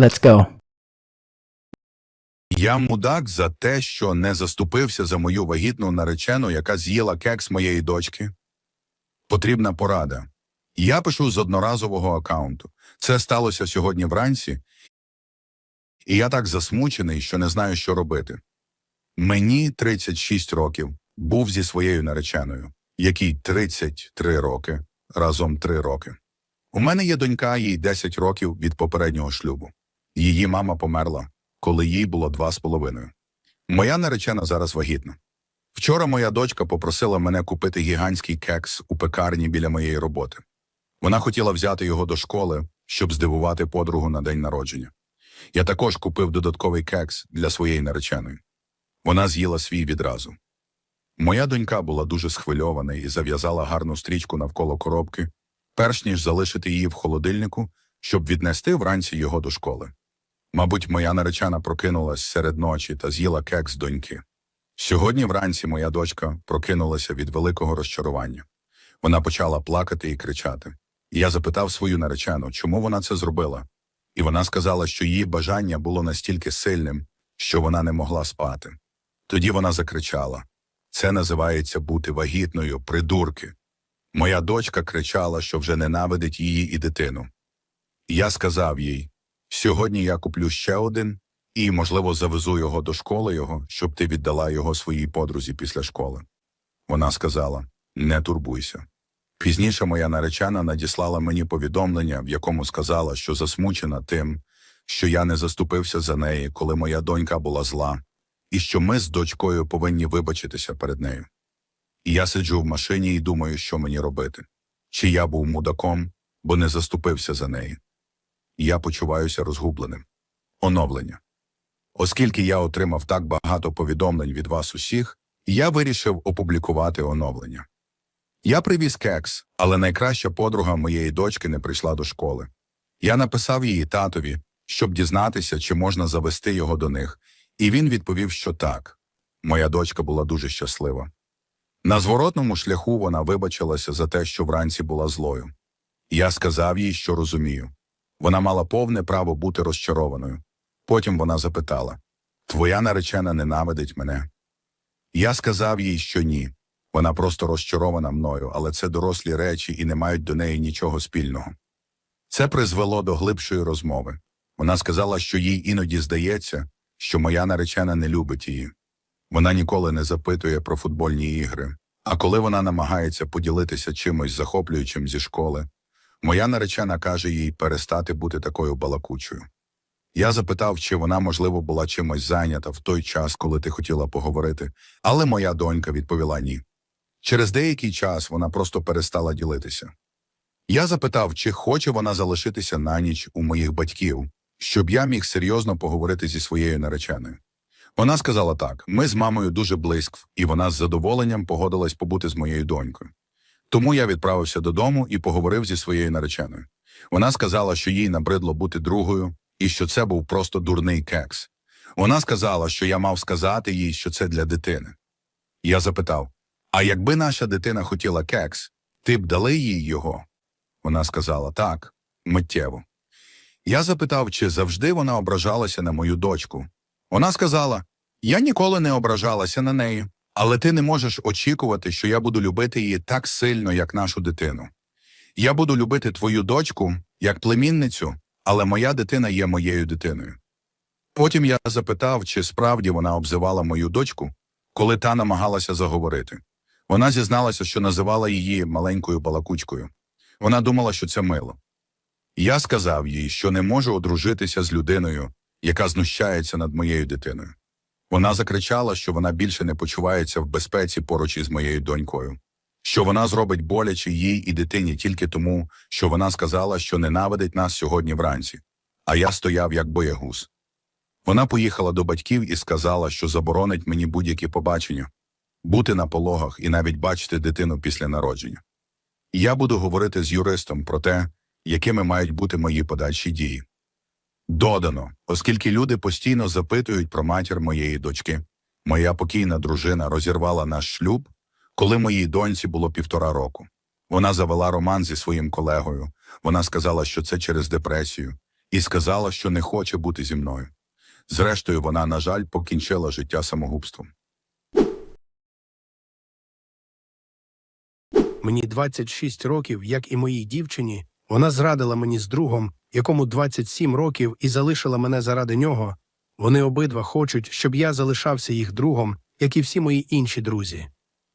Let's go. Я мудак за те, що не заступився за мою вагітну наречену, яка з'їла кекс моєї дочки. Потрібна порада. Я пишу з одноразового аккаунту. Це сталося сьогодні вранці, і я так засмучений, що не знаю, що робити. Мені 36 років, був зі своєю нареченою, якій 33 роки, разом 3 роки. У мене є донька, їй 10 років від попереднього шлюбу. Її мама померла, коли їй було два з половиною. Моя наречена зараз вагітна. Вчора моя дочка попросила мене купити гігантський кекс у пекарні біля моєї роботи. Вона хотіла взяти його до школи, щоб здивувати подругу на день народження. Я також купив додатковий кекс для своєї нареченої. Вона з'їла свій відразу. Моя донька була дуже схвильована і зав'язала гарну стрічку навколо коробки, перш ніж залишити її в холодильнику, щоб віднести вранці його до школи. Мабуть, моя наречена прокинулась серед ночі та з'їла кекс доньки. Сьогодні вранці моя дочка прокинулася від великого розчарування. Вона почала плакати і кричати. І я запитав свою наречену, чому вона це зробила. І вона сказала, що її бажання було настільки сильним, що вона не могла спати. Тоді вона закричала: Це називається бути вагітною, придурки. Моя дочка кричала, що вже ненавидить її і дитину. Я сказав їй: Сьогодні я куплю ще один і, можливо, завезу його до школи його, щоб ти віддала його своїй подрузі після школи. Вона сказала: Не турбуйся. Пізніше моя наречена надіслала мені повідомлення, в якому сказала, що засмучена тим, що я не заступився за неї, коли моя донька була зла, і що ми з дочкою повинні вибачитися перед нею. І я сиджу в машині і думаю, що мені робити. Чи я був мудаком, бо не заступився за неї. Я почуваюся розгубленим. Оновлення. Оскільки я отримав так багато повідомлень від вас усіх, я вирішив опублікувати оновлення. Я привіз кекс, але найкраща подруга моєї дочки не прийшла до школи. Я написав її татові, щоб дізнатися, чи можна завести його до них, і він відповів, що так. Моя дочка була дуже щаслива. На зворотному шляху вона вибачилася за те, що вранці була злою. Я сказав їй, що розумію. Вона мала повне право бути розчарованою. Потім вона запитала Твоя наречена ненавидить мене. Я сказав їй, що ні. Вона просто розчарована мною, але це дорослі речі і не мають до неї нічого спільного. Це призвело до глибшої розмови. Вона сказала, що їй іноді здається, що моя наречена не любить її. Вона ніколи не запитує про футбольні ігри. А коли вона намагається поділитися чимось захоплюючим зі школи, моя наречена каже їй перестати бути такою балакучою. Я запитав, чи вона, можливо, була чимось зайнята в той час, коли ти хотіла поговорити, але моя донька відповіла ні. Через деякий час вона просто перестала ділитися. Я запитав, чи хоче вона залишитися на ніч у моїх батьків, щоб я міг серйозно поговорити зі своєю нареченою. Вона сказала так: ми з мамою дуже близько, і вона з задоволенням погодилась побути з моєю донькою. Тому я відправився додому і поговорив зі своєю нареченою. Вона сказала, що їй набридло бути другою і що це був просто дурний кекс. Вона сказала, що я мав сказати їй, що це для дитини. Я запитав: А якби наша дитина хотіла кекс, ти б дали їй його? Вона сказала так, миттєво. Я запитав, чи завжди вона ображалася на мою дочку. Вона сказала: Я ніколи не ображалася на неї, але ти не можеш очікувати, що я буду любити її так сильно, як нашу дитину. Я буду любити твою дочку як племінницю, але моя дитина є моєю дитиною. Потім я запитав, чи справді вона обзивала мою дочку, коли та намагалася заговорити. Вона зізналася, що називала її маленькою балакучкою. Вона думала, що це мило. Я сказав їй, що не можу одружитися з людиною, яка знущається над моєю дитиною. Вона закричала, що вона більше не почувається в безпеці поруч із моєю донькою, що вона зробить боляче їй і дитині тільки тому, що вона сказала, що ненавидить нас сьогодні вранці, а я стояв як боягуз. Вона поїхала до батьків і сказала, що заборонить мені будь-які побачення, бути на пологах і навіть бачити дитину після народження. І я буду говорити з юристом про те, якими мають бути мої подальші дії. Додано, оскільки люди постійно запитують про матір моєї дочки. Моя покійна дружина розірвала наш шлюб, коли моїй доньці було півтора року. Вона завела роман зі своїм колегою. Вона сказала, що це через депресію, і сказала, що не хоче бути зі мною. Зрештою, вона, на жаль, покінчила життя самогубством. Мені 26 років, як і моїй дівчині. Вона зрадила мені з другом, якому 27 років, і залишила мене заради нього. Вони обидва хочуть, щоб я залишався їх другом, як і всі мої інші друзі.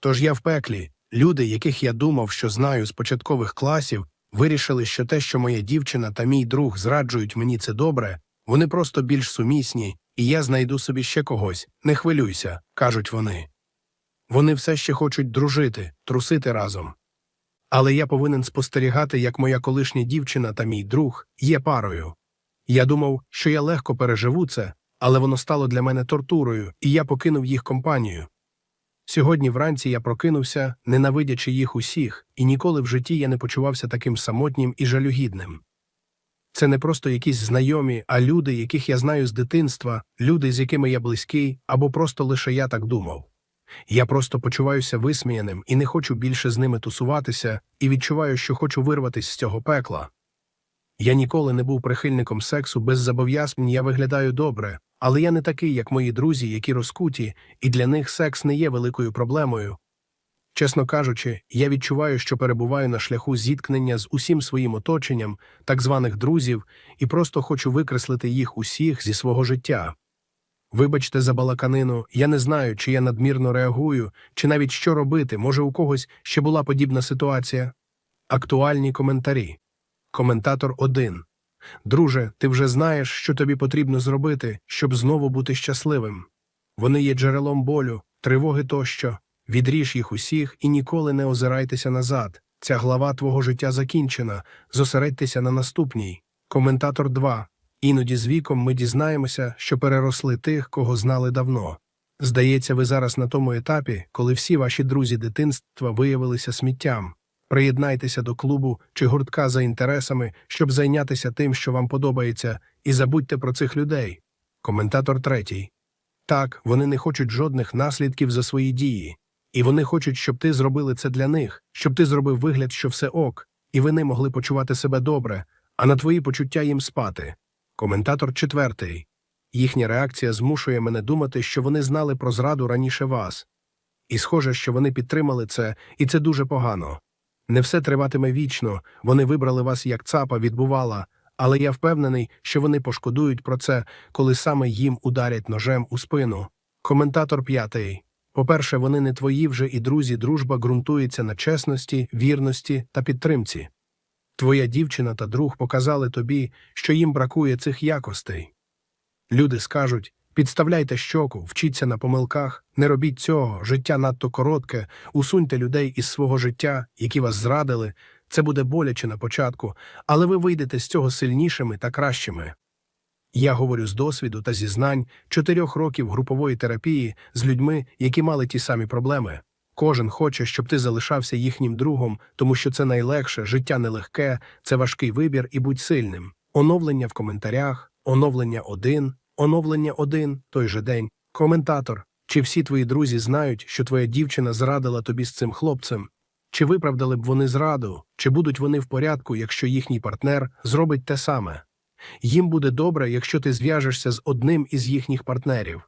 Тож я в пеклі. Люди, яких я думав, що знаю з початкових класів, вирішили, що те, що моя дівчина та мій друг зраджують мені це добре, вони просто більш сумісні, і я знайду собі ще когось. Не хвилюйся, кажуть вони. Вони все ще хочуть дружити, трусити разом. Але я повинен спостерігати, як моя колишня дівчина та мій друг є парою. Я думав, що я легко переживу це, але воно стало для мене тортурою, і я покинув їх компанію. Сьогодні вранці я прокинувся, ненавидячи їх усіх, і ніколи в житті я не почувався таким самотнім і жалюгідним. Це не просто якісь знайомі, а люди, яких я знаю з дитинства, люди, з якими я близький, або просто лише я так думав. Я просто почуваюся висміяним і не хочу більше з ними тусуватися, і відчуваю, що хочу вирватися з цього пекла. Я ніколи не був прихильником сексу без зобов'язань, я виглядаю добре, але я не такий, як мої друзі, які розкуті, і для них секс не є великою проблемою. Чесно кажучи, я відчуваю, що перебуваю на шляху зіткнення з усім своїм оточенням, так званих друзів, і просто хочу викреслити їх усіх зі свого життя. Вибачте за балаканину, я не знаю, чи я надмірно реагую, чи навіть що робити, може, у когось ще була подібна ситуація. Актуальні коментарі. Коментатор 1. Друже, ти вже знаєш, що тобі потрібно зробити, щоб знову бути щасливим. Вони є джерелом болю, тривоги тощо. Відріж їх усіх і ніколи не озирайтеся назад. Ця глава твого життя закінчена. Зосередьтеся на наступній. Коментатор 2. Іноді з віком ми дізнаємося, що переросли тих, кого знали давно. Здається, ви зараз на тому етапі, коли всі ваші друзі дитинства виявилися сміттям. Приєднайтеся до клубу чи гуртка за інтересами, щоб зайнятися тим, що вам подобається, і забудьте про цих людей. Коментатор третій. Так, вони не хочуть жодних наслідків за свої дії. І вони хочуть, щоб ти зробили це для них, щоб ти зробив вигляд, що все ок, і вони могли почувати себе добре, а на твої почуття їм спати. Коментатор четвертий. Їхня реакція змушує мене думати, що вони знали про зраду раніше вас. І схоже, що вони підтримали це, і це дуже погано. Не все триватиме вічно, вони вибрали вас як цапа відбувала, але я впевнений, що вони пошкодують про це, коли саме їм ударять ножем у спину. Коментатор п'ятий. По-перше, вони не твої вже і друзі, дружба ґрунтується на чесності, вірності та підтримці. Твоя дівчина та друг показали тобі, що їм бракує цих якостей. Люди скажуть підставляйте щоку, вчіться на помилках, не робіть цього, життя надто коротке, усуньте людей із свого життя, які вас зрадили. Це буде боляче на початку, але ви вийдете з цього сильнішими та кращими. Я говорю з досвіду та зізнань чотирьох років групової терапії з людьми, які мали ті самі проблеми. Кожен хоче, щоб ти залишався їхнім другом, тому що це найлегше, життя нелегке, це важкий вибір і будь сильним. Оновлення в коментарях, оновлення один, оновлення один той же день. Коментатор. Чи всі твої друзі знають, що твоя дівчина зрадила тобі з цим хлопцем? Чи виправдали б вони зраду, чи будуть вони в порядку, якщо їхній партнер зробить те саме? Їм буде добре, якщо ти зв'яжешся з одним із їхніх партнерів.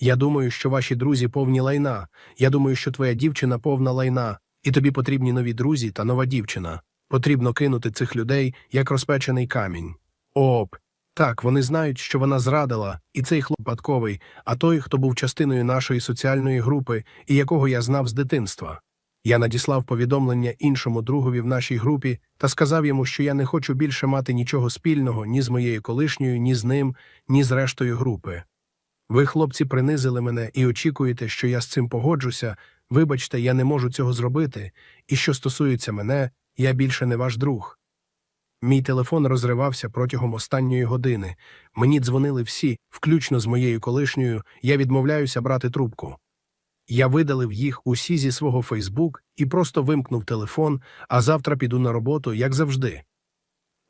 Я думаю, що ваші друзі повні лайна. Я думаю, що твоя дівчина повна лайна, і тобі потрібні нові друзі та нова дівчина. Потрібно кинути цих людей як розпечений камінь. Оп. Так, вони знають, що вона зрадила, і цей хлопатковий, а той, хто був частиною нашої соціальної групи і якого я знав з дитинства. Я надіслав повідомлення іншому другові в нашій групі та сказав йому, що я не хочу більше мати нічого спільного ні з моєю колишньою, ні з ним, ні з рештою групи. Ви, хлопці, принизили мене і очікуєте, що я з цим погоджуся. Вибачте, я не можу цього зробити, і що стосується мене, я більше не ваш друг. Мій телефон розривався протягом останньої години. Мені дзвонили всі, включно з моєю колишньою, я відмовляюся брати трубку. Я видалив їх усі зі свого Фейсбук і просто вимкнув телефон, а завтра піду на роботу, як завжди.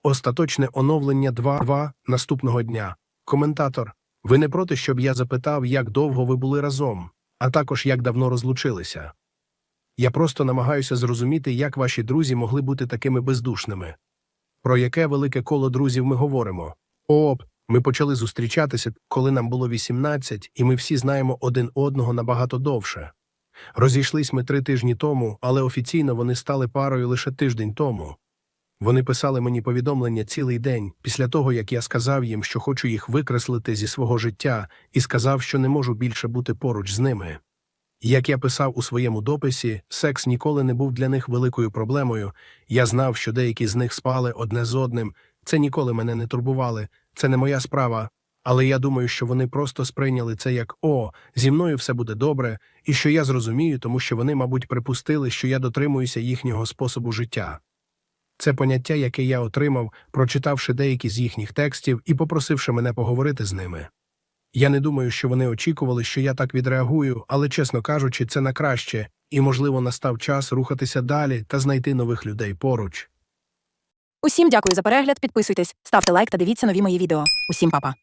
Остаточне оновлення 2.2 наступного дня. Коментатор. Ви не проти, щоб я запитав, як довго ви були разом, а також як давно розлучилися. Я просто намагаюся зрозуміти, як ваші друзі могли бути такими бездушними. Про яке велике коло друзів ми говоримо? О, ми почали зустрічатися, коли нам було 18, і ми всі знаємо один одного набагато довше. Розійшлись ми три тижні тому, але офіційно вони стали парою лише тиждень тому. Вони писали мені повідомлення цілий день після того, як я сказав їм, що хочу їх викреслити зі свого життя, і сказав, що не можу більше бути поруч з ними. Як я писав у своєму дописі, секс ніколи не був для них великою проблемою. Я знав, що деякі з них спали одне з одним. Це ніколи мене не турбували, це не моя справа. Але я думаю, що вони просто сприйняли це як о, зі мною все буде добре, і що я зрозумію, тому що вони, мабуть, припустили, що я дотримуюся їхнього способу життя. Це поняття, яке я отримав, прочитавши деякі з їхніх текстів і попросивши мене поговорити з ними. Я не думаю, що вони очікували, що я так відреагую, але, чесно кажучи, це на краще, і, можливо, настав час рухатися далі та знайти нових людей поруч. Усім дякую за перегляд. Підписуйтесь, ставте лайк та дивіться нові мої відео. Усім па-па.